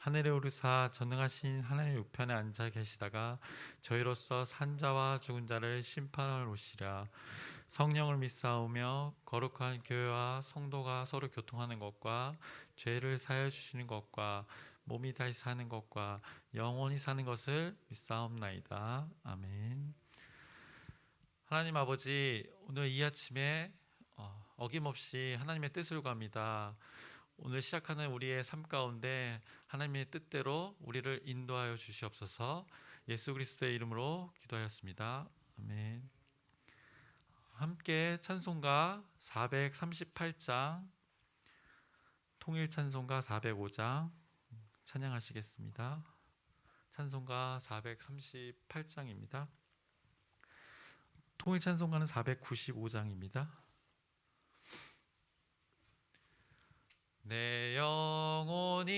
하늘에 오르사 전능하신 하나님의 우편에 앉아 계시다가 저희로서 산자와 죽은 자를 심판할 오시라 성령을 믿사오며 거룩한 교회와 성도가 서로 교통하는 것과 죄를 사하여 주시는 것과 몸이 다시 사는 것과 영원히 사는 것을 믿사옵나이다 아멘 하나님 아버지 오늘 이 아침에 어, 어김없이 하나님의 뜻을 구합니다. 오늘 시작하는 우리의 삶 가운데 하나님의 뜻대로 우리를 인도하여 주시옵소서. 예수 그리스도의 이름으로 기도하였습니다. 아멘. 함께 찬송가 438장 통일 찬송가 405장 찬양하시겠습니다. 찬송가 438장입니다. 통일 찬송가는 495장입니다. 내 영혼이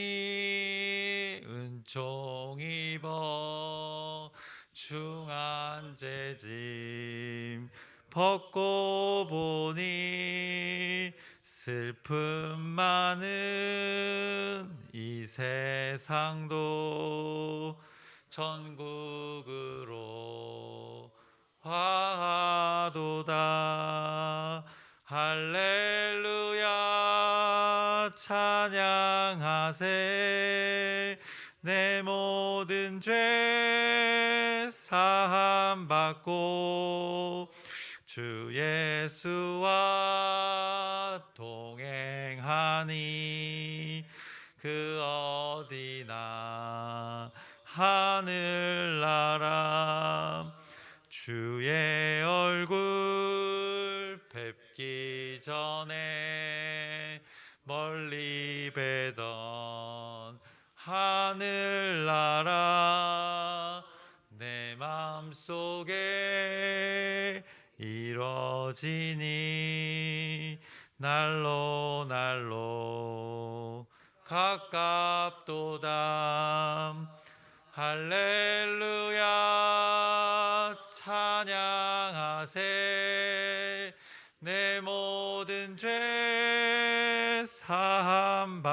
은총 입어 중한 죄짐 벗고 보니 슬픔 많은 이 세상도 천국으로 화도다. 할렐루야 찬양하세. 내 모든 죄 사함 받고 주 예수와 동행하니 그 어디나 하늘나라. 주의 얼굴 뵙기 전에 뵈던 하늘나라 내 맘속에 이뤄지니 날로 날로 가깝도다. 할렐루야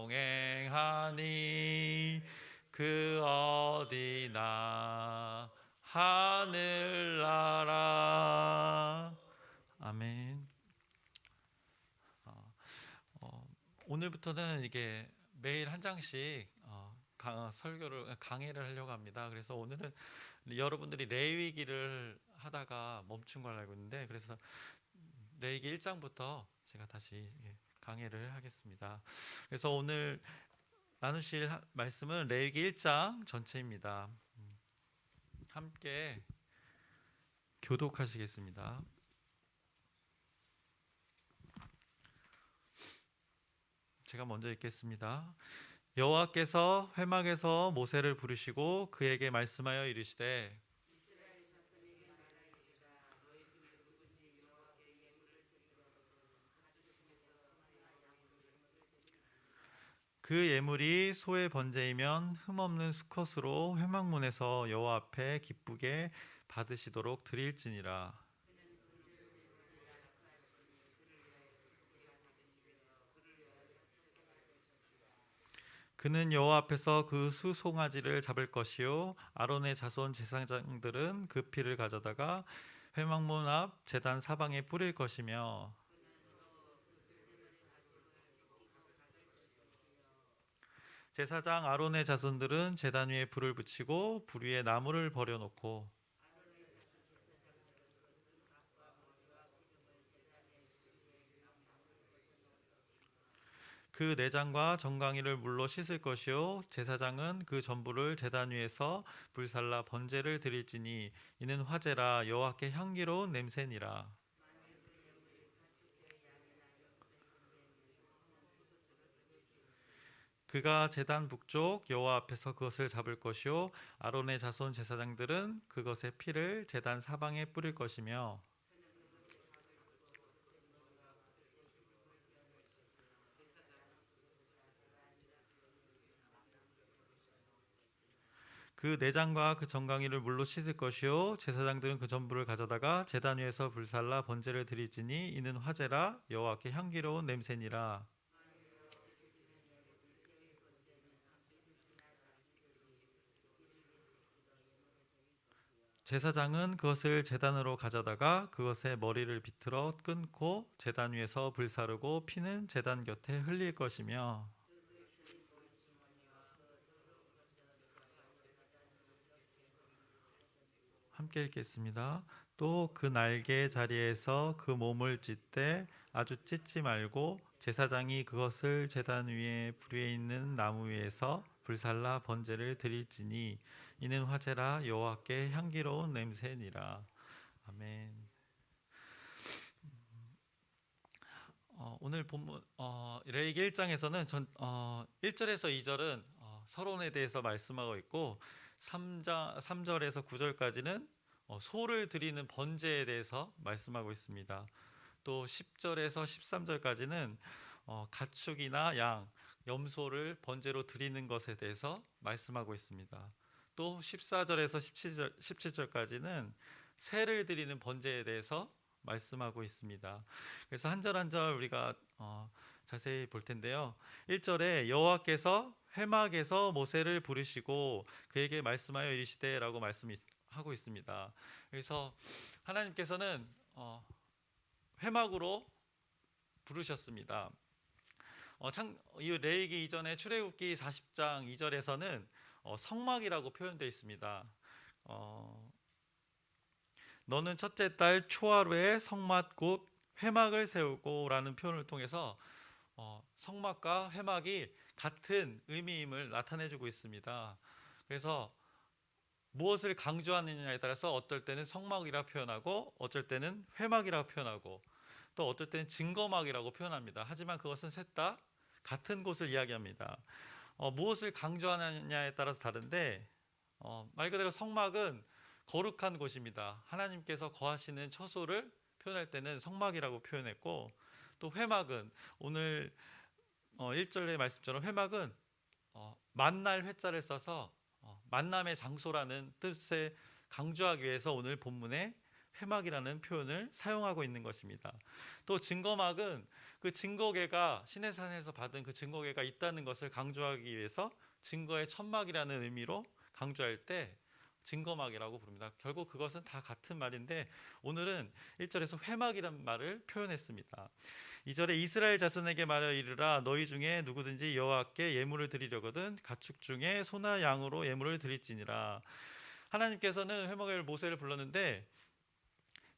동행하니 그 어디나 하늘나라 아멘. 어, 어, 오늘부터는 이게 매일 한 장씩 어, 강, 설교를 강의를 하려고 합니다. 그래서 오늘은 여러분들이 레위기를 하다가 멈춘 걸 알고 있는데 그래서 레위기 1장부터 제가 다시 예, 강의를 하겠습니다. 그래서 오늘 나누실 하- 말씀은 레위기 1장 전체입니다. 음, 함께 교독하시겠습니다. 제가 먼저 읽겠습니다. 여호와께서 회막에서 모세를 부르시고 그에게 말씀하여 이르시되 그 예물이 소의 번제이면 흠없는 수컷으로 회막문에서 여호와 앞에 기쁘게 받으시도록 드릴지니라. 그는 여호와 앞에서 그 수송아지를 잡을 것이요 아론의 자손 제사장들은 그 피를 가져다가 회막문 앞 제단 사방에 뿌릴 것이며 제사장 아론의 자손들은 제단 위에 불을 붙이고 불 위에 나무를 버려 놓고 그 내장과 정강이를 물로 씻을 것이요 제사장은 그 전부를 제단 위에서 불살라 번제를 드릴지니 이는 화제라 여호와께 향기로운 냄새니라 그가 제단 북쪽 여호와 앞에서 그것을 잡을 것이요 아론의 자손 제사장들은 그것의 피를 제단 사방에 뿌릴 것이며 그 내장과 그 정강이를 물로 씻을 것이요 제사장들은 그 전부를 가져다가 제단 위에서 불살라 번제를 드릴지니 이는 화제라 여호와께 향기로운 냄새니라 제사장은 그것을 제단으로 가져다가 그것의 머리를 비틀어 끊고 제단 위에서 불사르고 피는 제단 곁에 흘릴 것이며 함께 읽겠습니다. 또 그 날개 자리에서 그 몸을 찢되 아주 찢지 말고 제사장이 그것을 제단 위에 불 위에 있는 나무 위에서 불살라 번제를 드릴지니 이는 화제라 여호와께 향기로운 냄새니라. 아멘. 어, 오늘 본문 어, 레이기 1장에서는 전 어, 1절에서 2절은 어, 서론에 대해서 말씀하고 있고 3장 3절에서 9절까지는 어, 소를 드리는 번제에 대해서 말씀하고 있습니다. 또 10절에서 13절까지는 어, 가축이나 양, 염소를 번제로 드리는 것에 대해서 말씀하고 있습니다. 또 14절에서 17절, 17절까지는 새를 드리는 번제에 대해서 말씀하고 있습니다. 그래서 한 절 한 절 우리가 어, 자세히 볼 텐데요. 1절에 여호와께서 회막에서 모세를 부르시고 그에게 말씀하여 이르시되라고 말씀하고 있습니다. 그래서 하나님께서는 어, 회막으로 부르셨습니다. 어, 창, 이 레이기 이전에 출애굽기 40장 2절에서는 어, 성막이라고 표현되어 있습니다. 어, 너는 첫째 달 초하루에 성막 곧 회막을 세우고라는 표현을 통해서 어, 성막과 회막이 같은 의미임을 나타내주고 있습니다. 그래서 무엇을 강조하느냐에 따라서 어떨 때는 성막이라 표현하고 어쩔 때는 회막이라 표현하고 또 어떨 때는 증거막이라고 표현합니다. 하지만 그것은 셋 다 같은 곳을 이야기합니다. 어, 무엇을 강조하느냐에 따라서 다른데 어, 말 그대로 성막은 거룩한 곳입니다. 하나님께서 거하시는 처소를 표현할 때는 성막이라고 표현했고 또 회막은 오늘 어, 1절의 말씀처럼 회막은 어, 만날 회자를 써서 어, 만남의 장소라는 뜻을 강조하기 위해서 오늘 본문에 회막이라는 표현을 사용하고 있는 것입니다. 또 증거막은 그 증거계가 시내산에서 받은 그 증거계가 있다는 것을 강조하기 위해서 증거의 천막이라는 의미로 강조할 때 증거막이라고 부릅니다. 결국 그것은 다 같은 말인데 오늘은 1절에서 회막이란 말을 표현했습니다. 2절에 이스라엘 자손에게 말하여 이르라 너희 중에 누구든지 여호와께 예물을 드리려거든 가축 중에 소나 양으로 예물을 드릴지니라. 하나님께서는 회막을 모세를 불렀는데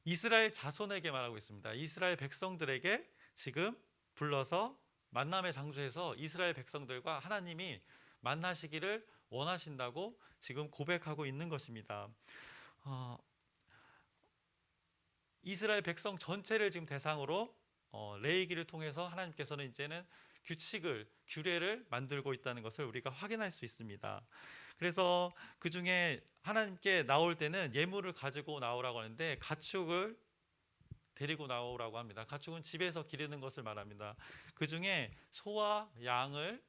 이스라엘 자손에게 말하고 있습니다. 이스라엘 백성들에게 지금 불러서 만남의 장소에서 이스라엘 백성들과 하나님이 만나시기를 원하신다고 지금 고백하고 있는 것입니다. 어, 이스라엘 백성 전체를 지금 대상으로 어, 레이기를 통해서 하나님께서는 이제는 규칙을 규례를 만들고 있다는 것을 우리가 확인할 수 있습니다. 그래서 그 중에 하나님께 나올 때는 예물을 가지고 나오라고 하는데 가축을 데리고 나오라고 합니다. 가축은 집에서 기르는 것을 말합니다. 그 중에 소와 양을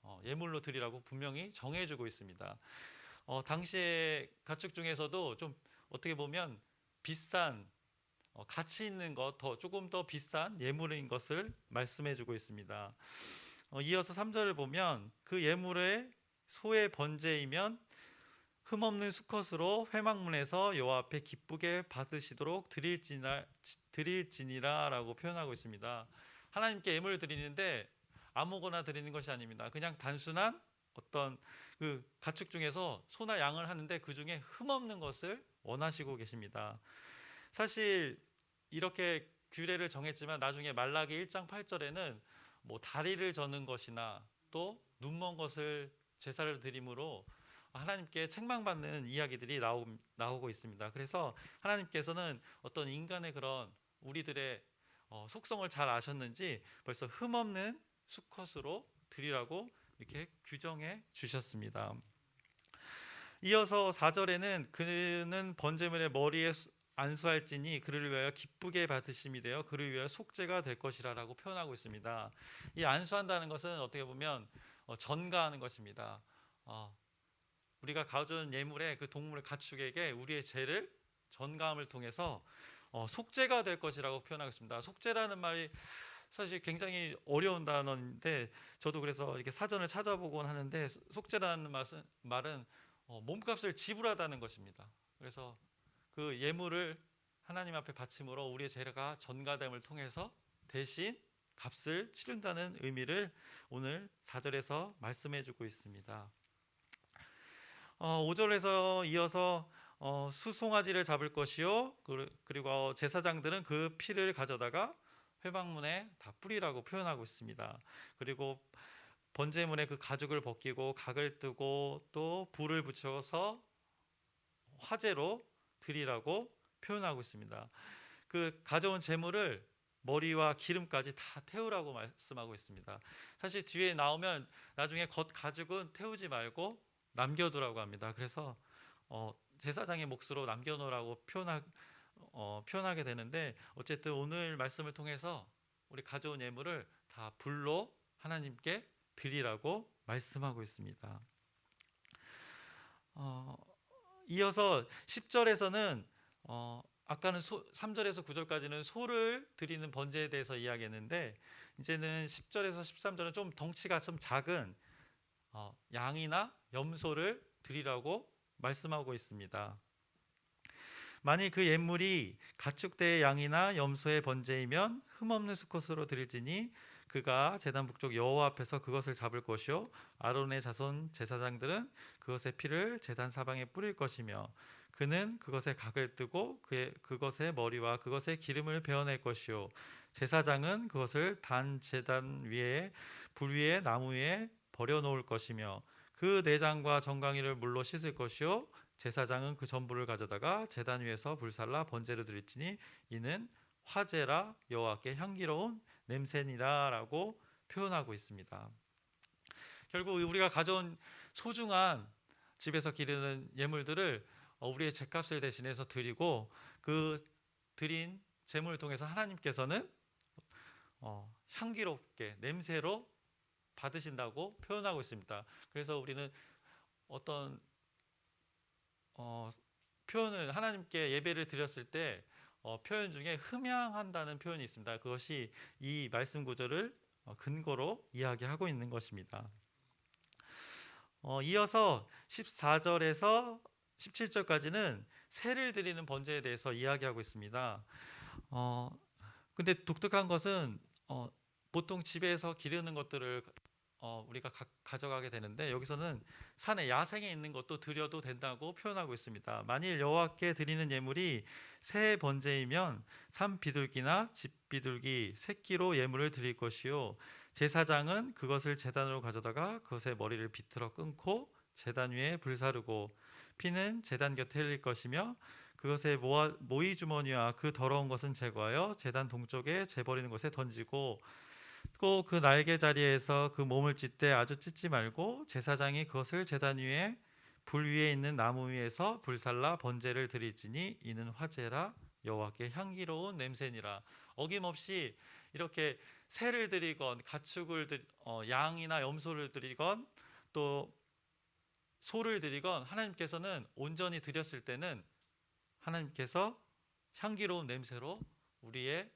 어, 예물로 드리라고 분명히 정해주고 있습니다. 어, 당시에 가축 중에서도 좀 어떻게 보면 비싼 어, 가치 있는 것, 더 조금 더 비싼 예물인 것을 말씀해주고 있습니다. 어, 이어서 3절을 보면 그 예물의 소의 번제이면 흠없는 수컷으로 회막문에서 여호와 앞에 기쁘게 받으시도록 드릴지나 드릴지니라라고 표현하고 있습니다. 하나님께 예물을 드리는데 아무거나 드리는 것이 아닙니다. 그냥 단순한 어떤 그 가축 중에서 소나 양을 하는데 그 중에 흠없는 것을 원하시고 계십니다. 사실 이렇게 규례를 정했지만 나중에 말라기 1장 8절에는 뭐 다리를 저는 것이나 또 눈먼 것을 제사를 드림으로 하나님께 책망받는 이야기들이 나오, 나오고 있습니다. 그래서 하나님께서는 어떤 인간의 그런 우리들의 어, 속성을 잘 아셨는지 벌써 흠없는 수컷으로 드리라고 이렇게 규정해 주셨습니다. 이어서 4절에는 그는 번제물의 머리에 수- 안수할지니 그를 위하여 기쁘게 받으심이 되어 그를 위하여 속죄가 될 것이라라고 표현하고 있습니다. 이 안수한다는 것은 어떻게 보면 어, 전가하는 것입니다. 어, 우리가 가져온 예물의 그 동물의 가축에게 우리의 죄를 전가함을 통해서 어, 속죄가 될 것이라고 표현하고 있습니다. 속죄라는 말이 사실 굉장히 어려운 단어인데 저도 그래서 이렇게 사전을 찾아보곤 하는데 속죄라는 말은, 말은 어, 몸값을 지불하다는 것입니다. 그래서 그 예물을 하나님 앞에 바침으로 우리의 죄가 전가됨을 통해서 대신 값을 치른다는 의미를 오늘 4절에서 말씀해 주고 있습니다. 어, 5절에서 이어서 어, 수송아지를 잡을 것이요 그- 그리고 제사장들은 그 피를 가져다가 회방문에 다 뿌리라고 표현하고 있습니다. 그리고 번제물에 그 가죽을 벗기고 각을 뜨고 또 불을 붙여서 화재로 드리라고 표현하고 있습니다. 그 가져온 제물을 머리와 기름까지 다 태우라고 말씀하고 있습니다. 사실 뒤에 나오면 나중에 겉 가죽은 태우지 말고 남겨두라고 합니다. 그래서 어, 제사장의 몫으로 남겨놓으라고 표현하, 어, 표현하게 되는데 어쨌든 오늘 말씀을 통해서 우리 가져온 예물을 다 불로 하나님께 드리라고 말씀하고 있습니다. 어, 이어서 10절에서는 어, 아까는 소, 3절에서 9절까지는 소를 드리는 번제에 대해서 이야기했는데 이제는 10절에서 13절은 좀 덩치가 좀 작은 어, 양이나 염소를 드리라고 말씀하고 있습니다. 만일 그 예물이 가축대의 양이나 염소의 번제이면 흠없는 수컷으로 드릴지니 그가 제단 북쪽 여호와 앞에서 그것을 잡을 것이요 아론의 자손 제사장들은 그것의 피를 제단 사방에 뿌릴 것이며 그는 그것의 각을 뜨고 그의 그것의 머리와 그것의 기름을 베어낼 것이요 제사장은 그것을 단 제단 위에 불 위에 나무 위에 버려 놓을 것이며 그 내장과 정강이를 물로 씻을 것이요 제사장은 그 전부를 가져다가 제단 위에서 불살라 번제를 드릴지니 이는 화제라 여호와께 향기로운 냄새니라라고 표현하고 있습니다. 결국 우리가 가져온 소중한 집에서 기르는 예물들을 어, 우리의 죄값을 대신해서 드리고 그 드린 제물을 통해서 하나님께서는 어, 향기롭게 냄새로 받으신다고 표현하고 있습니다. 그래서 우리는 어떤 어, 표현을 하나님께 예배를 드렸을 때 어, 표현 중에 흠양한다는 표현이 있습니다. 그것이 이 말씀 구절을 어, 근거로 이야기하고 있는 것입니다. 어, 이어서 14절에서 17절까지는 새를 드리는 번제에 대해서 이야기하고 있습니다. 어, 근데 독특한 것은 어, 보통 집에서 기르는 것들을 어, 우리가 가, 가 져가게 되는데 여기서는 산에 야생에 있는 것도 드려도 된다고 표현하고 있습니다. 만일 여호와께 드리는 예물이 새 번제이면 산 비둘기나 집 비둘기 새끼로 예물을 드릴 것이요 제사장은 그것을 제단으로 가져다가 그것의 머리를 비틀어 끊고 제단 위에 불사르고 피는 제단 곁에 흘릴 것이며 그것의 모아, 모이 주머니와 그 더러운 것은 제거하여 제단 동쪽에 재버리는 곳에 던지고 또 그 날개 자리에서 그 몸을 찢되 아주 찢지 말고 제사장이 그것을 제단 위에 불 위에 있는 나무 위에서 불살라 번제를 드릴지니 이는 화제라 여호와께 향기로운 냄새니라. 어김없이 이렇게 새를 드리건 가축을 드, 어, 양이나 염소를 드리건 또 소를 드리건 하나님께서는 온전히 드렸을 때는 하나님께서 향기로운 냄새로 우리의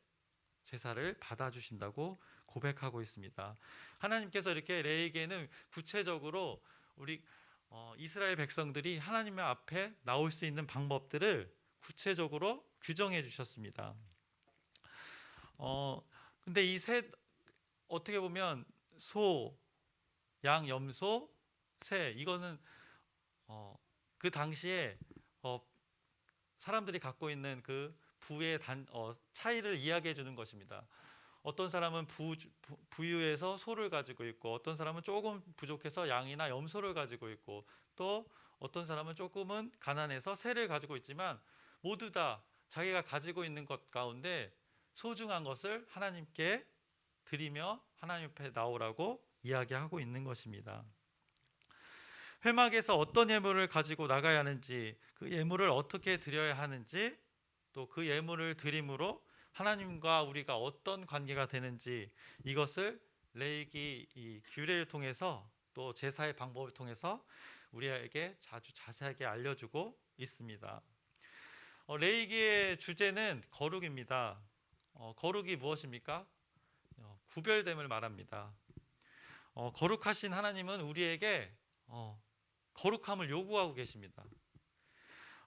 제사를 받아주신다고 고백하고 있습니다. 하나님께서 이렇게 레에게는 구체적으로 우리 어, 이스라엘 백성들이 하나님의 앞에 나올 수 있는 방법들을 구체적으로 규정해 주셨습니다. 어 근데 이 셋 어떻게 보면 소, 양, 염소, 새 이거는 어, 그 당시에 어, 사람들이 갖고 있는 그 부의 단 어, 차이를 이야기해 주는 것입니다. 어떤 사람은 부, 부, 부유해서 소를 가지고 있고 어떤 사람은 조금 부족해서 양이나 염소를 가지고 있고 또 어떤 사람은 조금은 가난해서 새를 가지고 있지만 모두 다 자기가 가지고 있는 것 가운데 소중한 것을 하나님께 드리며 하나님 앞에 나오라고 이야기하고 있는 것입니다. 회막에서 어떤 예물을 가지고 나가야 하는지 그 예물을 어떻게 드려야 하는지 또 그 예물을 드림으로 하나님과 우리가 어떤 관계가 되는지 이것을 레이기 이 규례를 통해서 또 제사의 방법을 통해서 우리에게 아주 자세하게 알려주고 있습니다. 어, 레이기의 주제는 거룩입니다. 어, 거룩이 무엇입니까? 어, 구별됨을 말합니다. 어, 거룩하신 하나님은 우리에게 어, 거룩함을 요구하고 계십니다.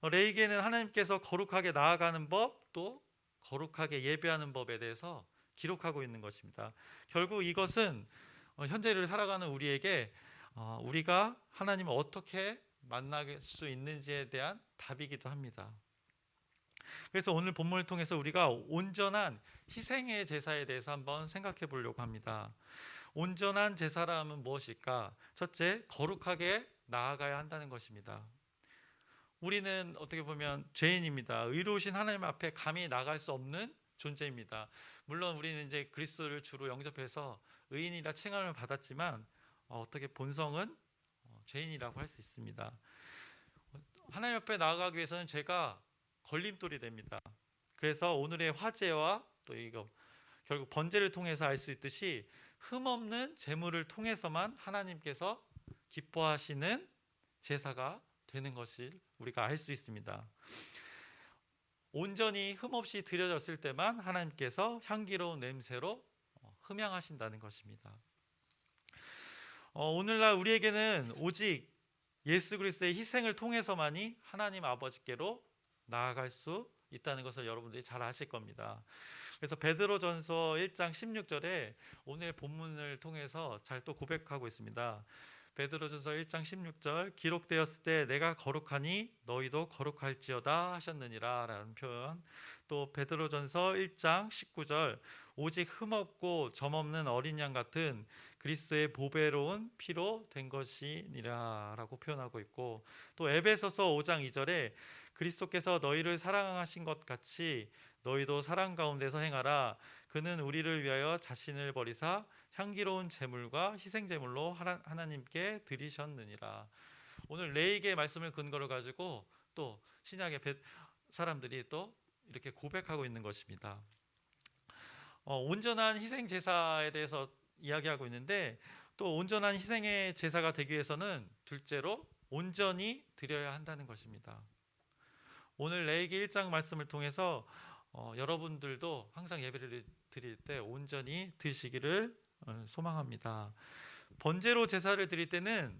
어, 레이기에는 하나님께서 거룩하게 나아가는 법, 또 거룩하게 예배하는 법에 대해서 기록하고 있는 것입니다. 결국 이것은 어, 현재를 살아가는 우리에게 어, 우리가 하나님을 어떻게 만날 수 있는지에 대한 답이기도 합니다. 그래서 오늘 본문을 통해서 우리가 온전한 희생의 제사에 대해서 한번 생각해 보려고 합니다. 온전한 제사라면 무엇일까? 첫째, 거룩하게 나아가야 한다는 것입니다. 우리는 어떻게 보면 죄인입니다. 의로우신 하나님 앞에 감히 나갈 수 없는 존재입니다. 물론 우리는 이제 그리스도를 주로 영접해서 의인이라 칭함을 받았지만 어, 어떻게 본성은 어, 죄인이라고 할 수 있습니다. 하나님 앞에 나아가기 위해서는 죄가 걸림돌이 됩니다. 그래서 오늘의 화제와 또 이거 결국 번제를 통해서 알 수 있듯이 흠없는 제물을 통해서만 하나님께서 기뻐하시는 제사가 되는 것을 우리가 알 수 있습니다. 온전히 흠없이 드려졌을 때만 하나님께서 향기로운 냄새로 어, 흠양하신다는 것입니다. 어, 오늘날 우리에게는 오직 예수 그리스도의 희생을 통해서만이 하나님 아버지께로 나아갈 수 있다는 것을 여러분들이 잘 아실 겁니다. 그래서 베드로전서 1장 16절에 오늘 본문을 통해서 잘 또 고백하고 있습니다. 베드로전서 1장 16절 기록되었을 때 내가 거룩하니 너희도 거룩할지어다 하셨느니라라는 표현. 또 베드로전서 1장 19절 오직 흠없고 점없는 어린 양 같은 그리스도의 보배로운 피로 된 것이니라라고 표현하고 있고 또 에베소서 5장 2절에 그리스도께서 너희를 사랑하신 것 같이 너희도 사랑 가운데서 행하라 그는 우리를 위하여 자신을 버리사 향기로운 제물과 희생 제물로 하나님께 드리셨느니라. 오늘 레이의 말씀을 근거로 가지고 또 신약의 사람들이 또 이렇게 고백하고 있는 것입니다. 어, 온전한 희생 제사에 대해서 이야기하고 있는데 또 온전한 희생의 제사가 되기 위해서는 둘째로 온전히 드려야 한다는 것입니다. 오늘 레이기 1장 말씀을 통해서 어, 여러분들도 항상 예배를 드릴 때 온전히 드시기를 어, 소망합니다. 번제로 제사를 드릴 때는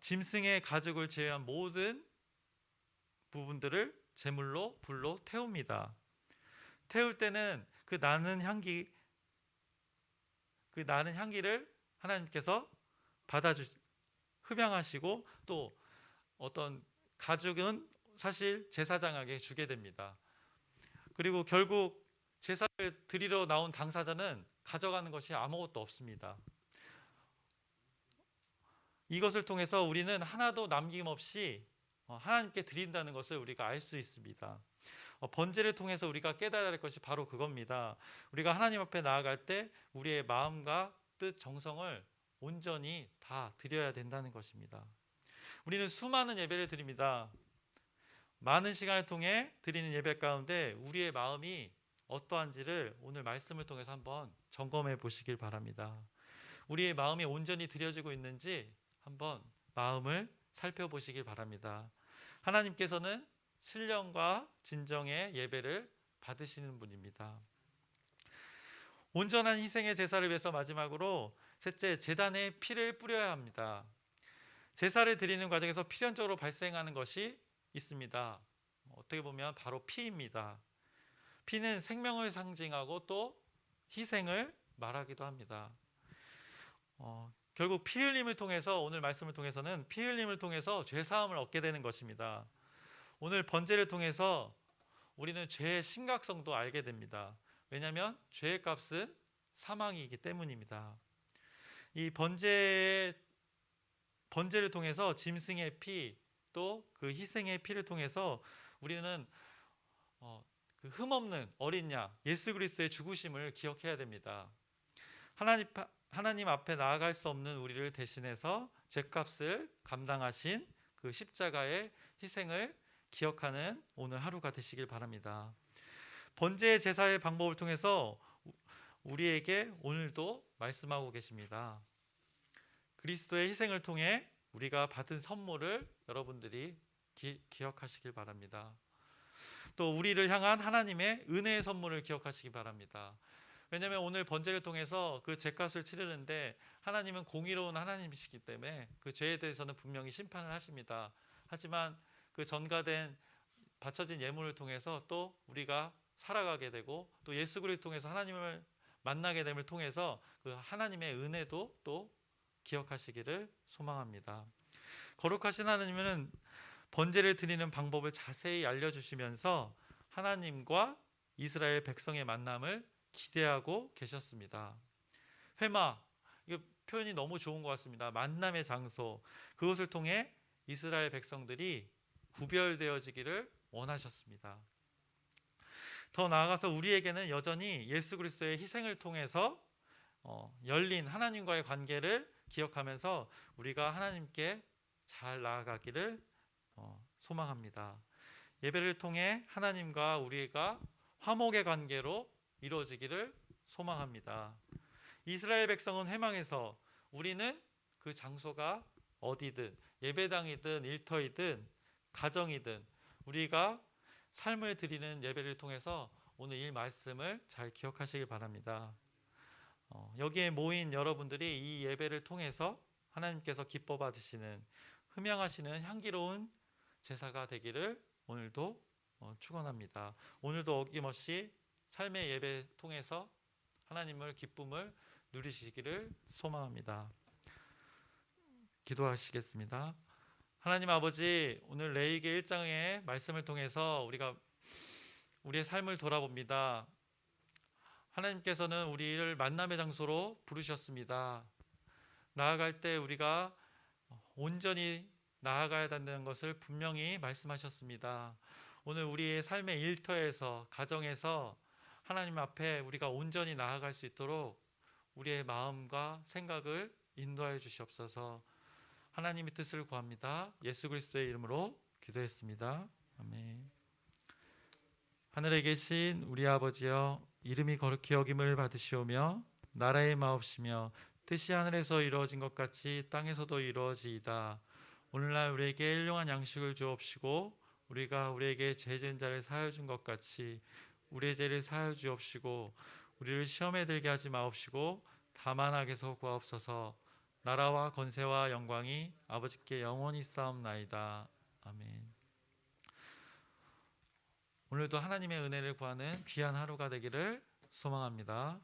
짐승의 가죽을 제외한 모든 부분들을 제물로 불로 태웁니다. 태울 때는 그 나는 향기 그 나는 향기를 하나님께서 받아주 흡양하시고 또 어떤 가죽은 사실 제사장에게 주게 됩니다. 그리고 결국 제사를 드리러 나온 당사자는 가져가는 것이 아무것도 없습니다. 이것을 통해서 우리는 하나도 남김없이 어, 하나님께 드린다는 것을 우리가 알 수 있습니다. 어, 번제를 통해서 우리가 깨달아야 할 것이 바로 그겁니다. 우리가 하나님 앞에 나아갈 때 우리의 마음과 뜻, 정성을 온전히 다 드려야 된다는 것입니다. 우리는 수많은 예배를 드립니다. 많은 시간을 통해 드리는 예배 가운데 우리의 마음이 어떠한지를 오늘 말씀을 통해서 한번 점검해 보시길 바랍니다. 우리의 마음이 온전히 드려지고 있는지 한번 마음을 살펴보시길 바랍니다. 하나님께서는 신령과 진정의 예배를 받으시는 분입니다. 온전한 희생의 제사를 위해서 마지막으로 셋째 제단에 피를 뿌려야 합니다. 제사를 드리는 과정에서 필연적으로 발생하는 것이 있습니다. 어떻게 보면 바로 피입니다. 피는 생명을 상징하고 또 희생을 말하기도 합니다. 어, 결국 피 흘림을 통해서 오늘 말씀을 통해서는 피 흘림을 통해서 죄 사함을 얻게 되는 것입니다. 오늘 번제를 통해서 우리는 죄의 심각성도 알게 됩니다. 왜냐하면 죄의 값은 사망이기 때문입니다. 이 번제의 번제를 통해서 짐승의 피 또 그 희생의 피를 통해서 우리는 어, 그 흠없는 어린 양 예수 그리스도의 죽으심을 기억해야 됩니다. 하나님 파- 하나님 앞에 나아갈 수 없는 우리를 대신해서 죄값을 감당하신 그 십자가의 희생을 기억하는 오늘 하루가 되시길 바랍니다. 번제 제사의 방법을 통해서 우리에게 오늘도 말씀하고 계십니다. 그리스도의 희생을 통해 우리가 받은 선물을 여러분들이 기, 기억하시길 바랍니다. 또 우리를 향한 하나님의 은혜의 선물을 기억하시기 바랍니다. 왜냐하면 오늘 번제를 통해서 그 죄값을 치르는데 하나님은 공의로운 하나님이시기 때문에 그 죄에 대해서는 분명히 심판을 하십니다. 하지만 그 전가된 바쳐진 예물을 통해서 또 우리가 살아가게 되고 또 예수 그리스도 통해서 하나님을 만나게 됨을 통해서 그 하나님의 은혜도 또 기억하시기를 소망합니다. 거룩하신 하나님은 번제를 드리는 방법을 자세히 알려주시면서 하나님과 이스라엘 백성의 만남을 기대하고 계셨습니다. 회마 이 표현이 너무 좋은 것 같습니다. 만남의 장소 그것을 통해 이스라엘 백성들이 구별되어지기를 원하셨습니다. 더 나아가서 우리에게는 여전히 예수 그리스도의 희생을 통해서 어, 열린 하나님과의 관계를 기억하면서 우리가 하나님께 잘 나아가기를 어, 소망합니다. 예배를 통해 하나님과 우리가 화목의 관계로 이루어지기를 소망합니다. 이스라엘 백성은 회망해서 우리는 그 장소가 어디든 예배당이든 일터이든 가정이든 우리가 삶을 드리는 예배를 통해서 오늘 이 말씀을 잘 기억하시길 바랍니다. 어, 여기에 모인 여러분들이 이 예배를 통해서 하나님께서 기뻐 받으시는 흠양하시는 향기로운 제사가 되기를 오늘도 어, 축원합니다. 오늘도 어김없이 삶의 예배 통해서 하나님을 기쁨을 누리시기를 소망합니다. 기도하시겠습니다. 하나님 아버지 오늘 레이기 1장의 말씀을 통해서 우리가 우리의 삶을 돌아봅니다. 하나님께서는 우리를 만남의 장소로 부르셨습니다. 나아갈 때 우리가 온전히 나아가야 된다는 것을 분명히 말씀하셨습니다. 오늘 우리의 삶의 일터에서 가정에서 하나님 앞에 우리가 온전히 나아갈 수 있도록 우리의 마음과 생각을 인도하여 주시옵소서. 하나님의 뜻을 구합니다. 예수 그리스도의 이름으로 기도했습니다. 아멘. 하늘에 계신 우리 아버지여 이름이 거룩히 여김을 받으시오며 나라의 마옵시며 뜻이 하늘에서 이루어진 것 같이 땅에서도 이루어지이다. 오늘날 우리에게 일용한 양식을 주옵시고 우리가 우리에게 죄 지은 자를 사하여 준 것 같이 우리의 죄를 사하여 주옵시고 우리를 시험에 들게 하지 마옵시고 다만 악에서 구하옵소서. 나라와 권세와 영광이 아버지께 영원히 싸움나이다. 아멘. 오늘도 하나님의 은혜를 구하는 귀한 하루가 되기를 소망합니다.